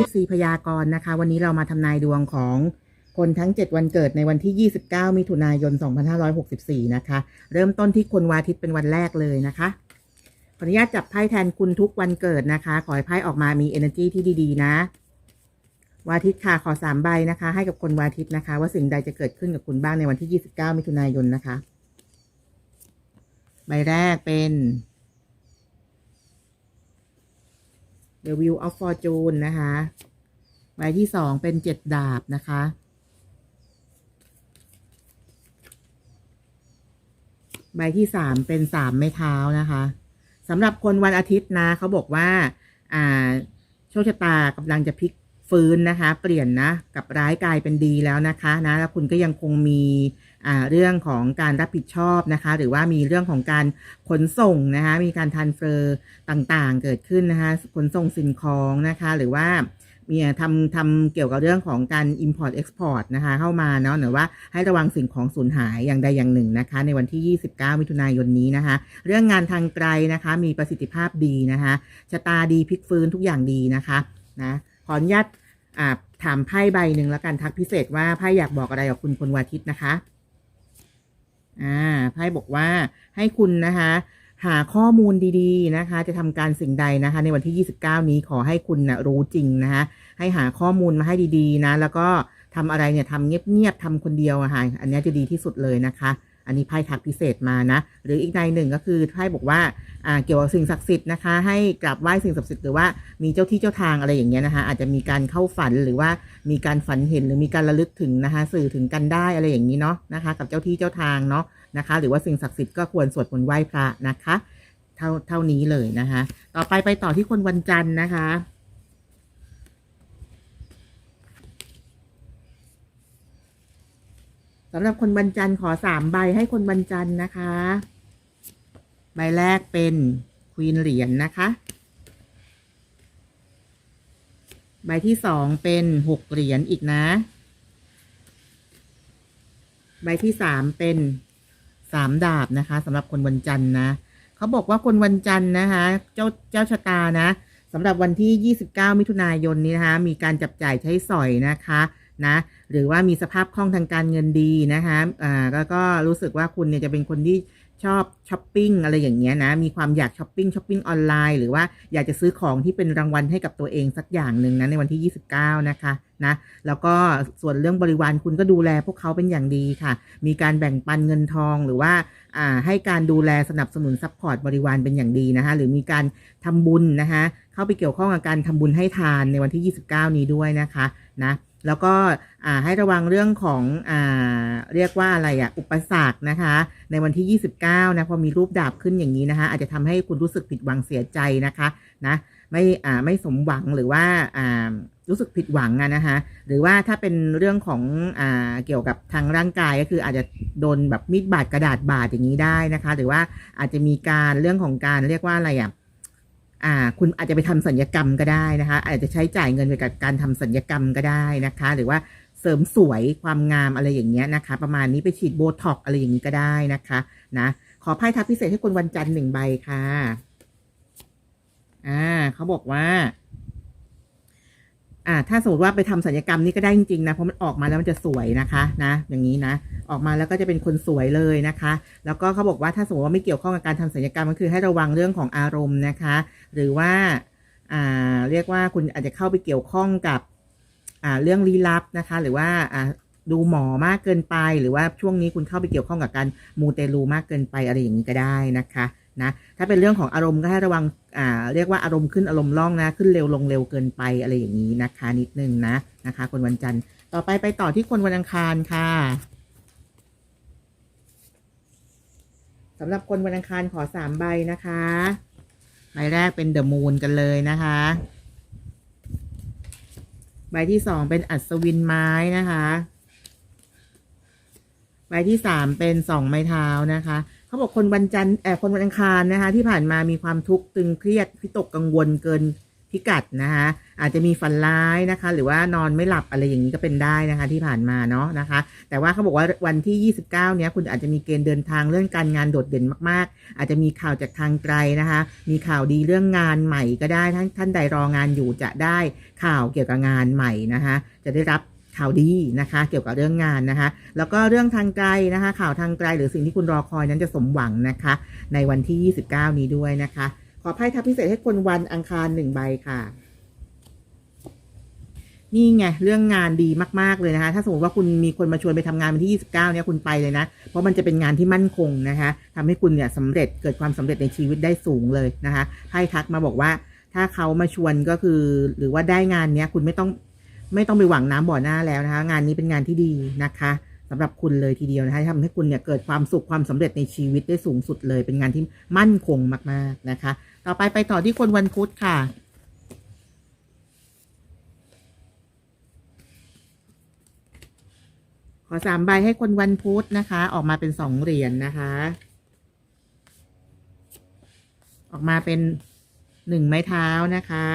ยิซีพยากรณ์นะคะ วันนี้เรามาทำนายดวงของคนทั้ง 7 วันเกิดในวันที่ 29 มิถุนายน 2564 นะคะ เริ่มต้นที่คนวาทิตเป็นวันแรกเลยนะคะ ขออนุญาตจับไพ่แทนคุณทุกวันเกิดนะคะ ขอให้ไพ่ออกมามี energy ที่ดีๆ นะ วาทิตค่ะ ขอสามใบนะคะ ให้กับคนวาทิตนะคะ ว่าสิ่งใดจะเกิดขึ้นกับคุณบ้างในวันที่ 29 มิถุนายนนะคะ ใบแรกเป็น The Wheel of Fortune นะคะใบที่สองเป็นเจ็ดดาบนะคะใบที่สามเป็นสามไม้เท้านะคะสำหรับคนวันอาทิตย์นะเขาบอกว่า อ่า โชคชะตากำลังจะพลิกฟื้นนะคะ เปลี่ยนนะ กับร้ายกลายเป็นดีแล้วนะคะ นะ แล้วคุณก็ยังคงมี เรื่องของการรับผิดชอบนะคะ หรือว่ามีเรื่องของการขนส่งนะคะมีการทันเฟอร์ต่างๆ เกิดขึ้นนะคะขนส่งสิ่งของนะคะหรือว่ามีทำทำเกี่ยวกับเรื่องของการ import export นะคะเข้ามาเนาะหรือว่าให้ระวังสิ่งของสูญหายอย่างใดอย่างหนึ่งนะคะ ในวันที่ 29 มิถุนายนนี้นะคะ เรื่องงานทางไกลนะคะมีประสิทธิภาพดีนะคะชะตาดีพลิกฟื้นทุกอย่างดีนะคะนะขออนุญาตถามไพ่ใบหนึ่งแล้วกันทักพิเศษว่าไพ่อยากบอกอะไรกับคุณคนวาทิตนะคะ อ่าไพ่บอกว่าให้คุณนะคะ หาข้อมูลดีๆนะคะ จะทำการสิ่งใดนะคะ ในวันที่ 29 นี้ขอให้คุณนะรู้จริงนะคะให้หาข้อมูลมาให้ดีๆนะ แล้วก็ทำอะไรเนี่ยทำเงียบๆทำคนเดียวอะค่ะอันนี้จะดีที่สุดเลยนะคะ อันนี้ไพ่ทักพิเศษมานะ หรืออีกในหนึ่งก็คือไพ่บอกว่าอ่าเกี่ยวกับสิ่งศักดิ์สิทธิ์นะคะ ให้กราบไหว้สิ่งศักดิ์สิทธิ์หรือว่ามีเจ้าที่เจ้าทางอะไรอย่างเงี้ยนะคะ อาจจะมีการเข้าฝันหรือว่ามีการฝันเห็นหรือมีการระลึกถึงนะคะ สื่อถึงกันได้อะไรอย่างนี้เนาะนะคะ กับเจ้าที่เจ้าทางเนาะนะคะ หรือว่าสิ่งศักดิ์สิทธิ์ก็ควรสวดมนต์ไหว้พระนะคะ เท่าเท่านี้เลยนะคะ ต่อไปไปต่อที่คนวันจันทร์นะคะ สำหรับคนวันจันขอสามใบให้คนวันจันนะคะ ใบแรกเป็นควีนเหรียญนะคะ ใบที่สองเป็นหกเหรียญอีกนะ ใบที่สามเป็นสามดาบนะคะสำหรับคนวันจันทร์นะเขาบอกว่าคนวันจันทร์นะคะ เจ้าเจ้าชะตานะสำหรับวันที่ 29 มิถุนายนนี้นะคะ มีการจับจ่ายใช้สอยนะคะ นะหรือว่ามีสภาพคล่องทางการเงินดีนะคะอ่าแล้วก็รู้สึกว่าคุณเนี่ยจะเป็นคนที่ชอบช้อปปิ้งอะไรอย่างเงี้ยนะ มีความอยากช้อปปิ้งช้อปปิ้งออนไลน์หรือว่าอยากจะซื้อของที่เป็นรางวัลให้กับตัวเองสักอย่างหนึ่งนะในวันที่ 29 นะคะนะแล้วก็ส่วนเรื่องบริวารคุณก็ดูแลพวกเขาเป็นอย่างดีค่ะ มีการแบ่งปันเงินทองหรือว่าอ่าให้การดูแลสนับสนุนซัพพอร์ตบริวารเป็นอย่างดีนะคะหรือมีการทำบุญนะคะเข้าไปเกี่ยวข้องกับการทำบุญให้ทานในวันที่ 29 นี้ด้วยนะคะนะ แล้วก็ให้ระวังเรื่องของอเรียกว่าอะไรอะอุปสรรคนะคะ ในวันที่ 29 นะพอมีรูปดาบขึ้นอย่างนี้นะคะ อาจจะทำให้คุณรู้สึกผิดหวังเสียใจนะคะนะไม่ไม่สมหวังหรือว่าารู้สึกผิดหวังอะนะคะหรือว่าถ้าเป็นเรื่องของอเกี่ยวกับทางร่างกายก็คืออาจจะโดนแบบมีดบาดกระดาษบาดอย่างนี้ได้นะคะ หรือว่าอาจจะมีการเรื่องของการเรียกว่าอะไรอะ อ่าคุณอาจจะไปทำสัญญกรรมก็ได้นะคะ อาจจะใช้จ่ายเงินไปกับการทำสัญญกรรมก็ได้นะคะ หรือว่าเสริมสวยความงามอะไรอย่างเงี้ยนะคะ ประมาณนี้ไปฉีดโบท็อกอะไรอย่างนี้ก็ได้นะคะนะขอไพ่ทับพิเศษให้คนวันจันทร์หนึ่งใบค่ะอ่าเขาบอกว่า อ่า ถ้าสมมติว่าไปทำสัญญกรรมนี่ก็ได้จริงๆนะ เพราะมันออกมาแล้วมันจะสวยนะคะนะ อย่างนี้นะ ออกมาแล้วก็จะเป็นคนสวยเลยนะคะ แล้วก็เขาบอกว่าถ้าสมมติว่าไม่เกี่ยวข้องกับการทำสัญญกรรมก็คือให้ระวังเรื่องของอารมณ์นะคะ หรือว่าอ่าเรียกว่าคุณอาจจะเข้าไปเกี่ยวข้องกับอ่าเรื่องลี้ลับนะคะ หรือว่าอ่าดูหมอมากเกินไป หรือว่าช่วงนี้คุณเข้าไปเกี่ยวข้องกับการมูเตลูมากเกินไปอะไรอย่างนี้ก็ได้นะคะนะถ้าเป็นเรื่องของอารมณ์ก็ให้ระวังอ่าเรียกว่าอารมณ์ขึ้นอารมณ์ล่องนะ ขึ้นเร็วลงเร็วเกินไปอะไรอย่างนี้นะคะ นิดนึงนะนะคะ คนวันจันทร์ต่อไปไปต่อที่คนวันอังคารค่ะสำหรับคนวันอังคารขอสามใบนะคะ ใบแรกเป็นเดอะมูนกันเลยนะคะ ใบที่สองเป็นอัศวินไม้นะคะ ใบที่สามเป็นสองไม้เท้านะคะเขาบอกคนวันจันทร์แอบคนวันอังคารนะคะ ที่ผ่านมามีความทุกข์ตึงเครียดพิตกกังวลเกินพิกัดนะคะ อาจจะมีฝันร้ายนะคะ หรือว่านอนไม่หลับอะไรอย่างนี้ก็เป็นได้นะคะ ที่ผ่านมาเนาะนะคะ แต่ว่าเขาบอกว่าวันที่ 29 เนี้ยคุณอาจจะมีเกณฑ์เดินทางเรื่องการงานโดดเด่นมากๆ อาจจะมีข่าวจากทางไกลนะคะ มีข่าวดีเรื่องงานใหม่ก็ได้ท่านท่านใดรองานอยู่จะได้ข่าวเกี่ยวกับงานใหม่นะคะ จะได้รับข่าวดีนะคะ เกี่ยวกับเรื่องงานนะคะ แล้วก็เรื่องทางไกลนะคะ ข่าวทางไกลหรือสิ่งที่คุณรอคอยนั้นจะสมหวังนะคะ ในวันที่ 29 นี้ด้วยนะคะ ขอไพ่ทับพิเศษให้คนวันอังคารหนึ่งใบค่ะ นี่ไงเรื่องงานดีมากๆเลยนะคะถ้าสมมติว่าคุณมีคนมาชวนไปทำงานวันที่ 29เนี่ยคุณไปเลยนะ เพราะมันจะเป็นงานที่มั่นคงนะคะทำให้คุณเนี่ยสำเร็จเกิดความสำเร็จในชีวิตได้สูงเลยนะคะไพ่ทักมาบอกว่า ถ้าเขามาชวนก็คือ หรือว่าได้งานเนี้ยคุณไม่ต้องไม่ต้องไปหวังน้ำบ่อหน้าแล้วนะคะ งานนี้เป็นงานที่ดีนะคะสำหรับคุณเลยทีเดียวนะคะทำให้คุณเนี่ยเกิดความสุขความสำเร็จในชีวิตได้สูงสุดเลย เป็นงานที่มั่นคงมากๆนะคะ ต่อไปไปต่อที่คนวันพุธค่ะ ขอสามใบให้คนวันพุธนะคะ ออกมาเป็นสองเหรียญนะคะ ออกมาเป็นหนึ่งไม้เท้านะคะ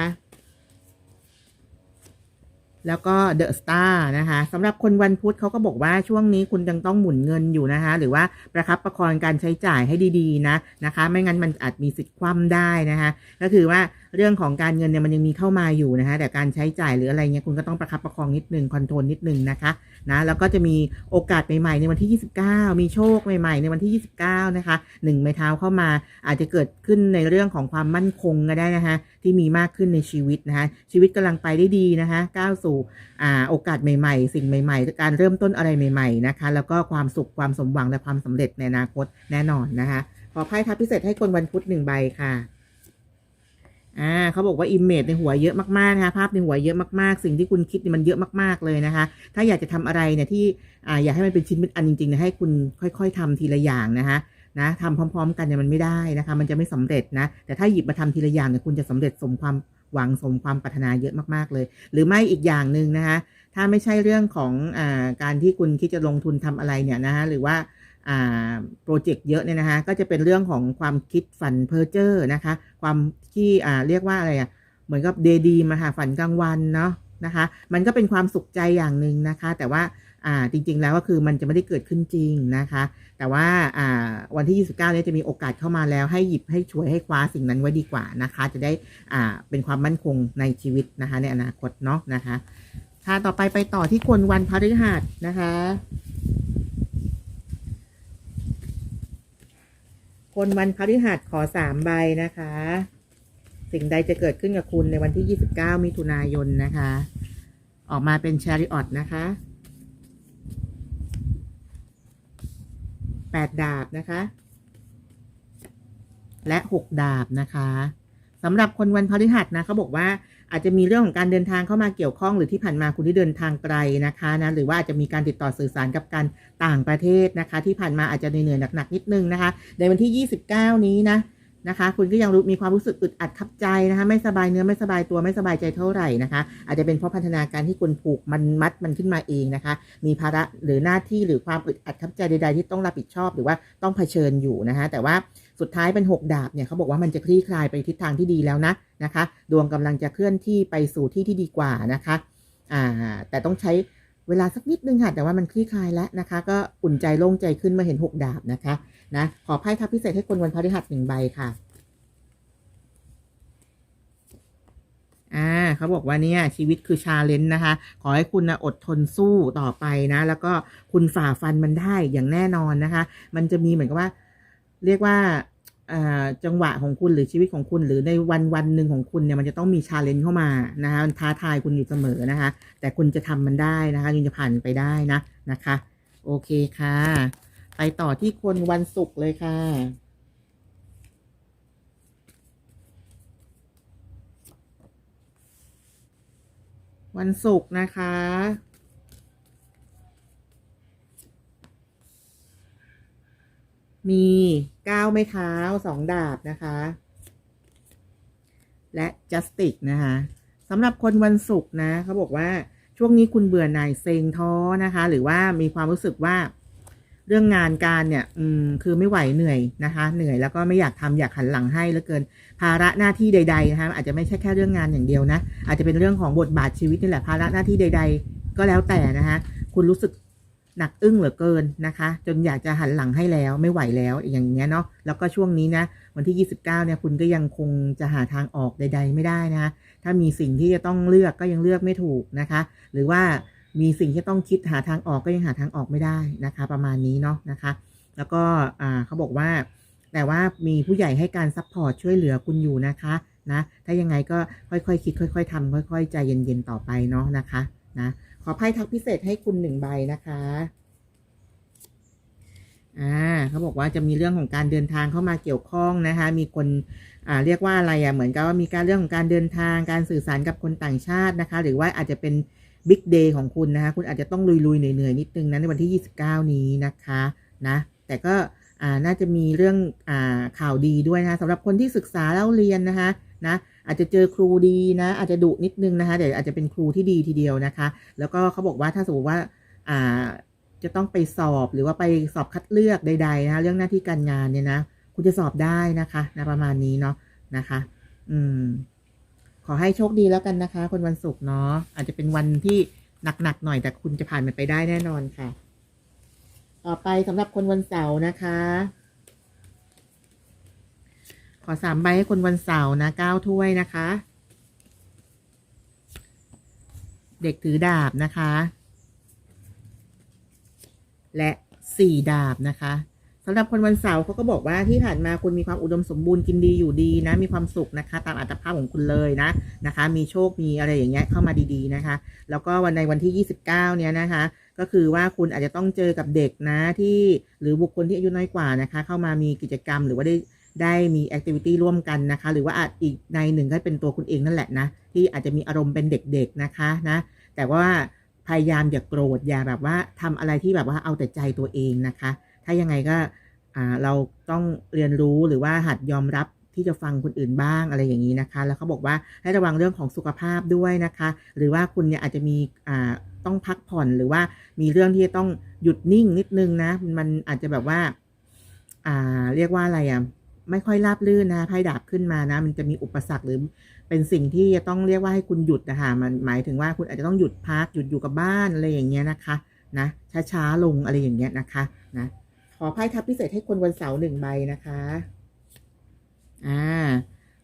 แล้วก็เดอะสตาร์นะคะสำหรับคนวันพุธเขาก็บอกว่าช่วงนี้คุณยังต้องหมุนเงินอยู่นะคะ หรือว่าประคับประคองการใช้จ่ายให้ดีๆนะนะคะ ไม่งั้นมันอาจมีสิทธิ์คว่ำได้นะคะ ก็คือว่า เรื่องของการเงินเนี่ยมันยังมีเข้ามาอยู่นะคะแต่การใช้จ่ายหรืออะไรเงี้ยคุณก็ต้องประคับประคองนิดนึงคอนโทรลนิดนึงนะคะนะแล้วก็จะมีโอกาสใหม่ๆในวันที่ 29 มีโชคใหม่ ๆ ในวันที่ 29 นะคะหนึ่งไม้เท้าเข้ามาอาจจะเกิดขึ้นในเรื่องของความมั่นคงก็ได้นะคะที่มีมากขึ้นในชีวิตนะคะชีวิตกำลังไปได้ดีนะคะก้าวสู่อ่าโอกาสใหม่ ๆ สิ่งใหม่ ๆ การเริ่มต้นอะไรใหม่ ๆนะคะ แล้วก็ความสุขความสมหวังและความสำเร็จในอนาคตแน่นอนนะคะขอไพ่ทับพิเศษให้คนวันพุธหนึ่งใบค่ะ อ่าเขาบอกว่าอิมเมจในหัวเยอะมากๆนะคะภาพในหัวเยอะมากๆ สิ่งที่คุณคิดเนี่ยมันเยอะมากๆเลยนะคะ ถ้าอยากจะทำอะไรเนี่ยที่อ่าอยากให้มันเป็นชิ้นเป็นอันจริงๆนี่ยให้คุณค่อย ๆทำทีละอย่างนะคะนะทำพร้อม ๆ กันเนี่ยมันไม่ได้นะคะ มันจะไม่สำเร็จนะ แต่ถ้าหยิบมาทำทีละอย่างเนี่ยคุณจะสำเร็จสมความหวังสมความปรารถนาเยอะมากๆเลย หรือไม่อีกอย่างหนึ่งนะคะถ้าไม่ใช่เรื่องของอาการที่คุณคิดจะลงทุนทำอะไรเนี่ยนะคะหรือว่า โปรเจกต์เยอะเนี่ยนะคะก็จะเป็นเรื่องของความคิดฝันเพ้อเจ้อนะคะ ความที่เรียกว่าอะไรอะเหมือนกับเดดีมาหาฝันกลางวันเนาะนะคะ มันก็เป็นความสุขใจอย่างหนึ่งนะคะ แต่ว่าจริง ๆ แล้วก็คือมันจะไม่ได้เกิดขึ้นจริงนะคะ แต่ว่าวันที่ 29เนี่ยจะมีโอกาสเข้ามาแล้วให้หยิบให้ช่วยให้คว้าสิ่งนั้นไว้ดีกว่านะคะ จะได้เป็นความมั่นคงในชีวิตนะคะ ในอนาคตเนาะนะคะ ค่ะต่อไปไปต่อที่คนวันพฤหัสนะคะ คนวันพฤหัสขอสามใบนะคะ สิ่งใดจะเกิดขึ้นกับคุณในวันที่ 29 มิถุนายนนะคะ ออกมาเป็นชาริออตนะคะแปดดาบนะคะ และหกดาบนะคะสำหรับคนวันพฤหัสนะเขาบอกว่า อาจจะมีเรื่องของการเดินทางเข้ามาเกี่ยวข้อง หรือที่ผ่านมาคุณที่เดินทางไกลนะคะนะหรือว่าอาจจะมีการติดต่อสื่อสารกับการต่างประเทศนะคะ ที่ผ่านมาอาจจะเหนื่อยหนักๆนิดนึงนะคะ ในวันที่ 29 นี้นะนะคะคุณก็ยังรู้มีความรู้สึกอึดอัดขับใจนะคะ ไม่สบายเนื้อไม่สบายตัวไม่สบายใจเท่าไหร่นะคะ อาจจะเป็นเพราะพันธนาการที่คุณผูกมันมัดมันขึ้นมาเองนะคะ มีภาระหรือหน้าที่หรือความอึดอัดขับใจใด ๆ ที่ต้องรับผิดชอบหรือว่าต้องเผชิญอยู่นะคะ แต่ว่า สุดท้ายเป็น 6 ดาบเนี่ยเขาบอกว่ามันจะคลี่คลายไปทิศทางที่ดีแล้วนะนะคะ ดวงกำลังจะเคลื่อนที่ไปสู่ที่ที่ดีกว่านะคะอ่าแต่ต้องใช้เวลาสักนิดนึงค่ะ แต่ว่ามันคลี่คลายแล้วนะคะ ก็อุ่นใจโล่งใจขึ้นมื่อเห็น 6 ดาบนะคะนะขอไพ่ทับพิเศษให้คนวันพฤหัสหนึ่งใบค่ะอ่าเขาบอกว่าเนี่ยชีวิตคือชาเลนจ์นะคะ ขอให้คุณนะอดทนสู้ต่อไปนะ แล้วก็คุณฝ่าฟันมันได้อย่างแน่นอนนะคะ มันจะมีเหมือนกับว่า เรียกว่าจังหวะของคุณหรือชีวิตของคุณ หรือในวันวันหนึ่งของคุณเนี่ยมันจะต้องมีชาเลนจ์เข้ามานะคะมันท้าทายคุณอยู่เสมอนะคะ แต่คุณจะทำมันได้นะคะคุณจะผ่านไปได้นะนะคะ โอเคค่ะ ไปต่อที่คนวันศุกร์เลยค่ะวันศุกร์นะคะ มีเก้าไม้เท้าสองดาบนะคะ และจัสติกนะคะสำหรับคนวันศุกร์นะเขาบอกว่าช่วงนี้คุณเบื่อหน่ายเซ็งท้อนะคะ หรือว่ามีความรู้สึกว่า เรื่องงานการเนี่ย อืมคือไม่ไหวเหนื่อยนะคะ เหนื่อยแล้วก็ไม่อยากทำอยากหันหลังให้เหลือเกิน ภาระหน้าที่ใด ๆ นะคะอาจจะไม่ใช่แค่เรื่องงานอย่างเดียวนะอาจจะเป็นเรื่องของบทบาทชีวิตนี่แหละภาระหน้าที่ใด ๆ ก็แล้วแต่นะคะ คุณรู้สึก หนักอึ้งเหลือเกินนะคะ จนอยากจะหันหลังให้แล้วไม่ไหวแล้วอย่างเงี้ยเนาะแล้วก็ช่วงนี้นะวันที่ 29เนี่ยคุณก็ยังคงจะหาทางออกใด ๆ ไม่ได้นะคะถ้ามีสิ่งที่จะต้องเลือกก็ยังเลือกไม่ถูกนะคะ หรือว่ามีสิ่งที่ต้องคิดหาทางออกก็ยังหาทางออกไม่ได้นะคะ ประมาณนี้เนาะนะคะ แล้วก็อ่าเขาบอกว่า แต่ว่ามีผู้ใหญ่ให้การซัพพอร์ตช่วยเหลือคุณอยู่นะคะนะถ้ายังไงก็ค่อยๆคคิด ค่อย ๆทำค่อย ๆ ใจเย็นๆต่อไปเนาะนะคะนะ อไพ่ทักพิเศษให้คุณหนึ่งใบนะคะ อ่าเขาบอกว่าจะมีเรื่องของการเดินทางเข้ามาเกี่ยวข้องนะคะ มีคนอ่าเรียกว่าอะไรอะเหมือนกับว่ามีการเรื่องของการเดินทางการสื่อสารกับคนต่างชาตินะคะ หรือว่าอาจจะเป็นบิ๊กเดย์ของคุณนะคะ คุณอาจจะต้องลุยๆเหนื่อยๆนิดนึงนะในวันที่ 29 นี้นะคะนะแต่ก็อ่าน่าจะมีเรื่องอ่าข่าวดีด้วยนะคะสำหรับคนที่ศึกษาเล่าเรียนนะคะนะ อาจจะเจอครูดีนะ อาจจะดุนิดนึงนะคะแต่อาจจะเป็นครูที่ดีทีเดียวนะคะ แล้วก็เขาบอกว่าถ้าสมมติว่าอ่าจะต้องไปสอบหรือว่าไปสอบคัดเลือกใดๆนะเรื่องหน้าที่การงานเนี่ยนะคุณจะสอบได้นะคะนะประมาณนี้เนาะนะคะ อืม ขอให้โชคดีแล้วกันนะคะ คนวันศุกร์เนาะอาจจะเป็นวันที่หนักๆหน่อยแต่คุณจะผ่านมันไปได้แน่นอนค่ะ ต่อไปสำหรับคนวันเสาร์นะคะ ขอสามใบให้คนวันเสาร์นะเก้าถ้วยนะคะ เด็กถือดาบนะคะ และสี่ดาบนะคะสำหรับคนวันเสาร์เขาก็บอกว่าที่ผ่านมาคุณมีความอุดมสมบูรณ์กินดีอยู่ดีนะ มีความสุขนะคะ ตามอัตภาพของคุณเลยนะนะคะ มีโชคมีอะไรอย่างเงี้ยเข้ามาดีๆนะคะ แล้วก็วันในวันที่ 29 เนี่ยนะคะ ก็คือว่าคุณอาจจะต้องเจอกับเด็กนะที่หรือบุคคลที่อายุน้อยกว่านะคะ เข้ามามีกิจกรรมหรือว่าได้ ได้มีแอคทิวิตี้ร่วมกันนะคะ หรือว่าอาจอีกในหนึ่งก็เป็นตัวคุณเองนั่นแหละนะ ที่อาจจะมีอารมณ์เป็นเด็กๆนะคะนะแต่ว่าพยายามอย่าโกรธอย่าแบบว่าทำอะไรที่แบบว่าเอาแต่ใจตัวเองนะคะ ถ้ายังไงก็เราต้องเรียนรู้หรือว่าหัดยอมรับที่จะฟังคนอื่นบ้างอะไรอย่างนี้นะคะ แล้วเขาบอกว่าให้ระวังเรื่องของสุขภาพด้วยนะคะ หรือว่าคุณเนี่ยอาจจะมีต้องพักผ่อนหรือว่ามีเรื่องที่จะต้องหยุดนิ่งนิดนึงนะ มันอาจจะแบบว่า อ่า เรียกว่าอะไรอะ ไม่ค่อยราบรื่นนะไพ่ดาบขึ้นมานะ มันจะมีอุปสรรคหรือเป็นสิ่งที่จะต้องเรียกว่าให้คุณหยุดนะคะมันหมายถึงว่าคุณอาจจะต้องหยุดพักหยุดอยู่กับบ้านอะไรอย่างเงี้ยนะคะ นะช้าๆลงอะไรอย่างเงี้ยนะคะนะขอไพ่ทับพิเศษให้คนวันเสาร์หนึ่งใบนะคะอ่า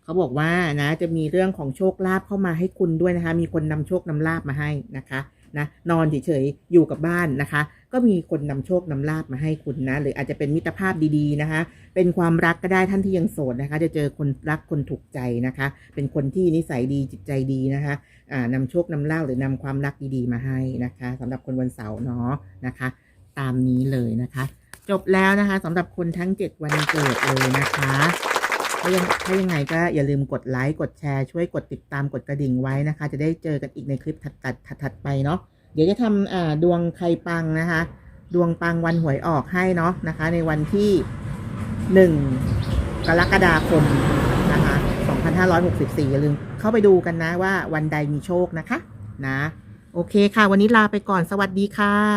เขาบอกว่านะจะมีเรื่องของโชคลาภเข้ามาให้คุณด้วยนะคะ มีคนนำโชคนำลาภมาให้นะคะนะนอนเฉยๆอยู่กับบ้านนะคะ ก็มีคนนำโชคนำลาภมาให้คุณนะ หรืออาจจะเป็นมิตรภาพดีๆนะคะ เป็นความรักก็ได้ท่านที่ยังโสดนะคะ จะเจอคนรักคนถูกใจนะคะ เป็นคนที่นิสัยดีจิตใจดีนะคะอ่านำโชคนำลาภหรือนำความรักดีๆมาให้นะคะสำหรับคนวันเสาร์เนาะนะคะ ตามนี้เลยนะคะ จบแล้วนะคะสำหรับคนทั้ง 7 วันเกิดเลยนะคะถ้ายังถ้ายังไงก็อย่าลืมกดไลค์กดแชร์ช่วยกดติดตามกดกระดิ่งไว้นะคะ จะได้เจอกันอีกในคลิปถัดๆถัดๆไปเนาะ เดี๋ยวจะทำดวงใครปังนะคะ ดวงปังวันหวยออกให้เนาะนะคะ ในวันที่ 1 กรกฎาคมนะคะ2564 อย่าลืมเข้าไปดูกันนะว่าวันใดมีโชคนะคะนะ โอเคค่ะ วันนี้ลาไปก่อนสวัสดีค่ะ